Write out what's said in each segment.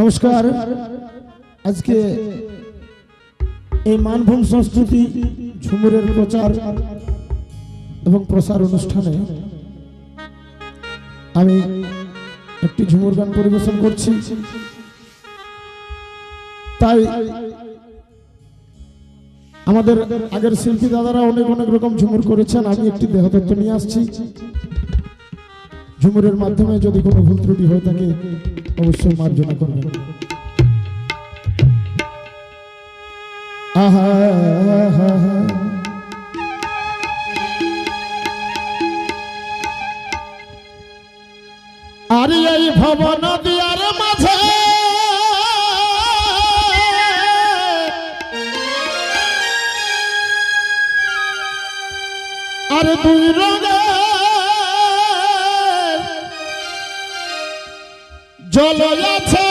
নমস্কার। আজকে এই মানভূম সংস্কৃতি ঝুমুরের প্রচার এবং প্রসার অনুষ্ঠানে আমি একটি ঝুমুর গান পরিবেশন করছি। তাই আমাদের আগের শিল্পী দাদারা অনেক অনেক রকম ঝুমুর করেছেন, আমি একটি দেহতত্ত্ব নিয়ে আসছি। ঝুমুরের মাধ্যমে যদি কোনো ভুল ত্রুটি হয়ে থাকে অবশ্যই মার্জনা করবেন। আরে এই ভবন দিয়ার মাঝে আর দুই রঙের জল আছে।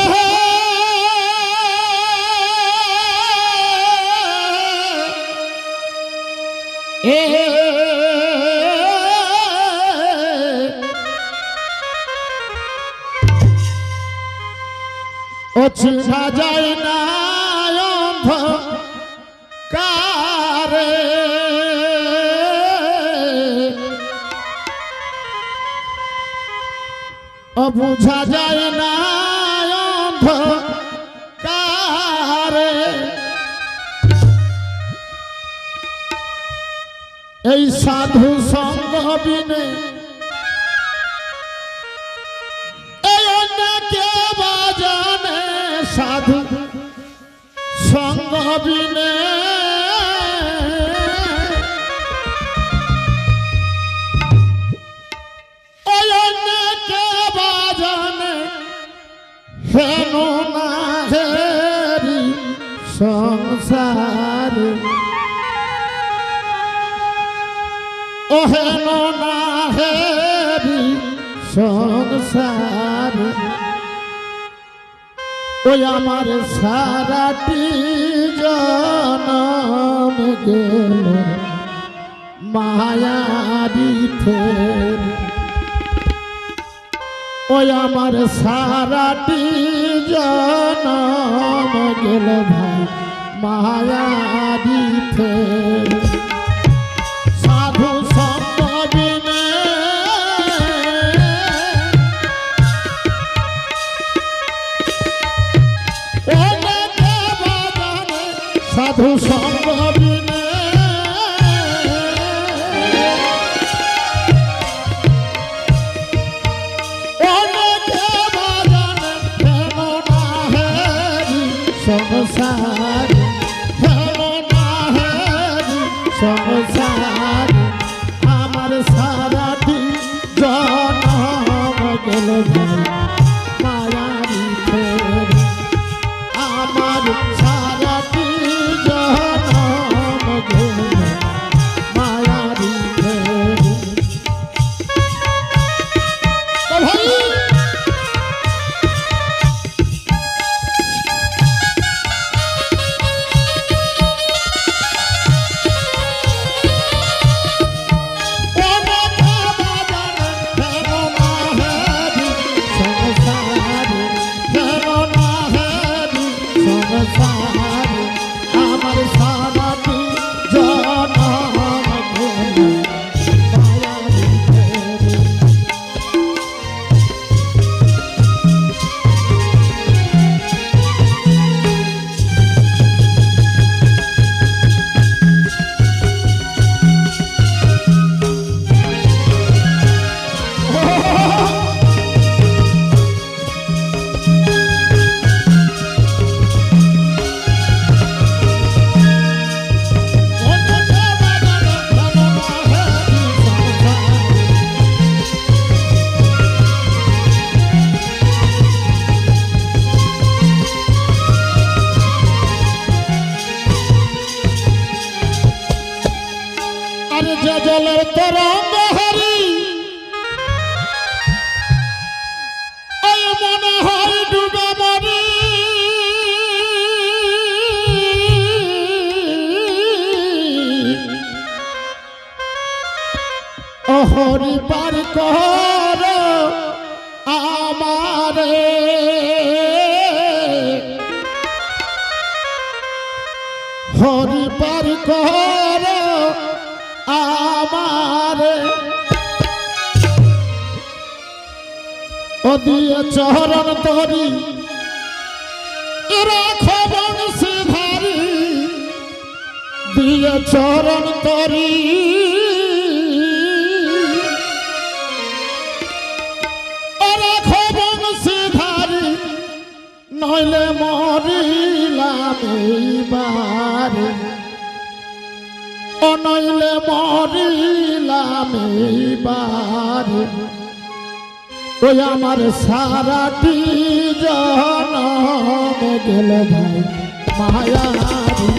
ও যায় না। অবুঝা যায় না অন্ধ কারে এই সাধু সঙ্গ বিনে এই অন্য কে বাজানে সাধু সঙ্গ বিনে। সংসার। ও হেন না হেরি সংসার। ওই আমার সারাটি জনম গেল মায়ারি ফের। ওই আমার সারাটি জনম গেল ভাই। মায়ারি ফের সংসার হেন না সংসার আমার সারাটি জন গেল। ভাই আমার জলের তরঙ্গ হরি মনে হয় ডুবে মরি। হরি পার কর দিয়ে চরণ তরি রাখো বংশী ধারি দিয়ে চরণ তরি ও রাখো বংশী ধারি নইলে মরিলাম এইবারে। ও নইলে মরিলাম এইবারে। ওই আমার সারাটি জনম গেল ভাই মায়ারি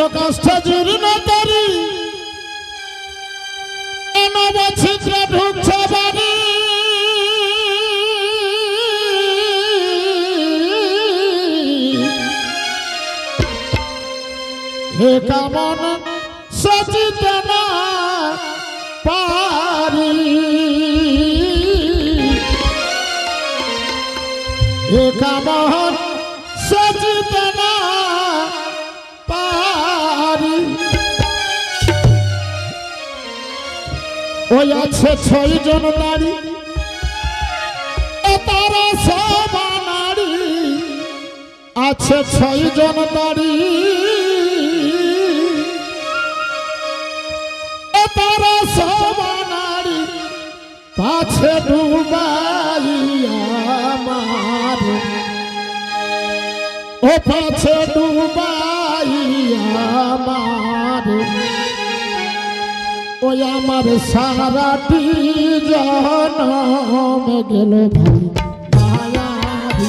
আরে জীর্ণ তরি নবছিদ্র ঢুকছে বাড়ি। হে কামন সচিত ওই আছে ছয় জন নারী তারা সব নারী। আছে ছয় জন নারী তারা সব নারী, পাছে ডুবাইয়া ও পাছে ডুবাইয়া আমার ওই আমার সারাটি জনম গেল ভাই। মায়াবী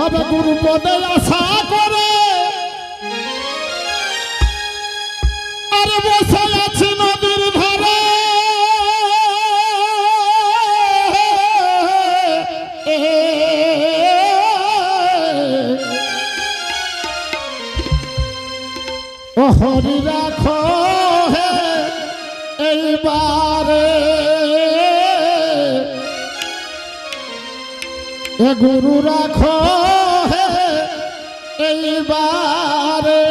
তবে গুরু পদে আশা করে। আরে বসে আছি নদীর ধারে। ও হরি রাখো এইবারে। গুরু রাখো। এইবারে।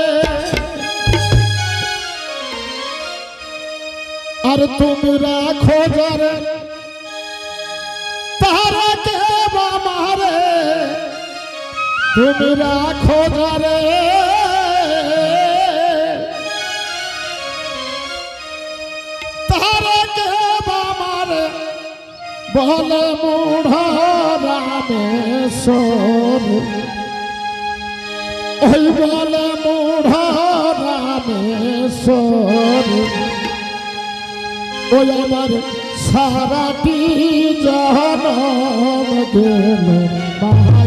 আর তুমি রাখো যারে, তারা কে মারে তুমি রাখো যারে। তারা কে মারে বলে মূঢ় রামেশ্বর। ওই বলে মূঢ় রামেশ্বর ওই আমার সারাটি জনম গেল